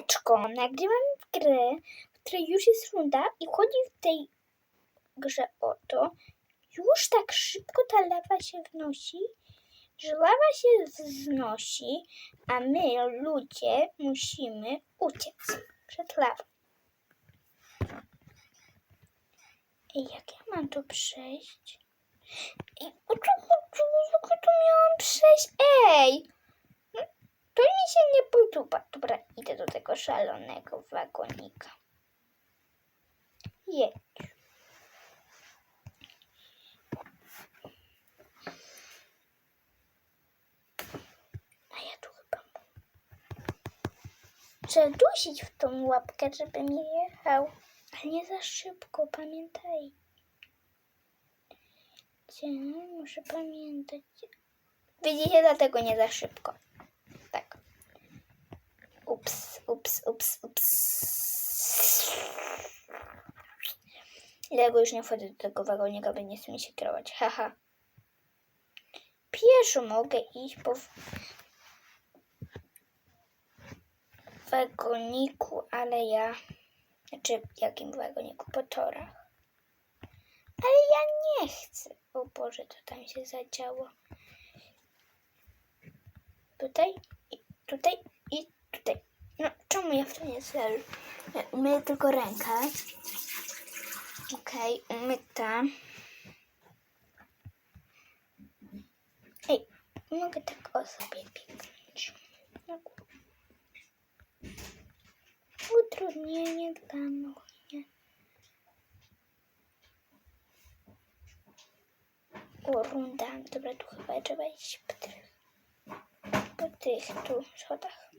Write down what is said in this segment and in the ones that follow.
Chwileczko, nagrywam grę, w której już jest runda i chodzi w tej grze o to, już tak szybko ta lawa się wnosi, że lawa się wznosi, a my, ludzie, musimy uciec przed lawą. Ej, jak ja mam tu przejść? Ej, o? Jak ja tu miałam przejść? Ej! No, To mi się nie podoba. Dobra, idę do tego szalonego wagonika. Jedź. A ja tu chyba Trzeba dusić w tą łapkę, żeby mi jechał. Ale nie za szybko, pamiętaj. Muszę pamiętać. Widzicie, dlatego nie za szybko. Ups, ups, ups, ups. Dlatego już nie wchodzę do tego wagonika, bo nie chcę mi się kierować. Haha. Pieszo mogę iść po wagoniku, ale ja... Znaczy, jakim wagoniku? Po torach. Ale ja nie chcę. O Boże, to tam się zadziało. Tutaj i tutaj i tutaj. No, czemu ja w to nie celę? Umyję tylko rękę. Okej, umyta. Ej, mogę tak o sobie górę. Utrudnienie dla mnie. O, runda. Dobra, tu chyba trzeba iść po tych, po tych tu schodach.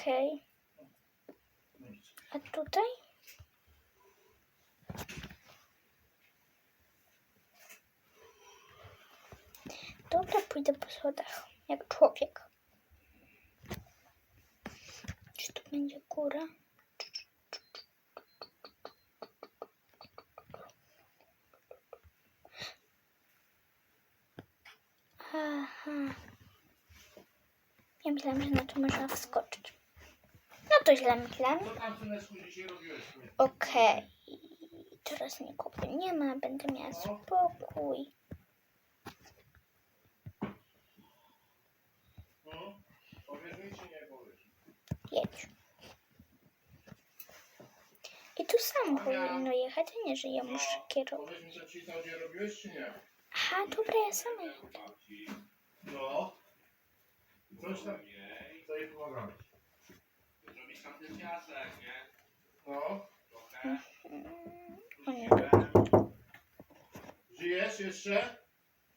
Okej. A tutaj? Dobra, pójdę po schodach, jak człowiek. Czy tu będzie góra? Aha. Ja myślałam, że na to można wskoczyć. To źle robiłeś? Okej. Teraz nikogo nie ma, będę miała spokój. Jedź. I tu sam powinno jechać, a nie, że ja muszę kierować. Aha, dobra, ja sama jadę. No. Coś tam. Co jej pomagamy? Zrobić tam ten piasek, nie? No. Trochę. Nie. Żyjesz jeszcze?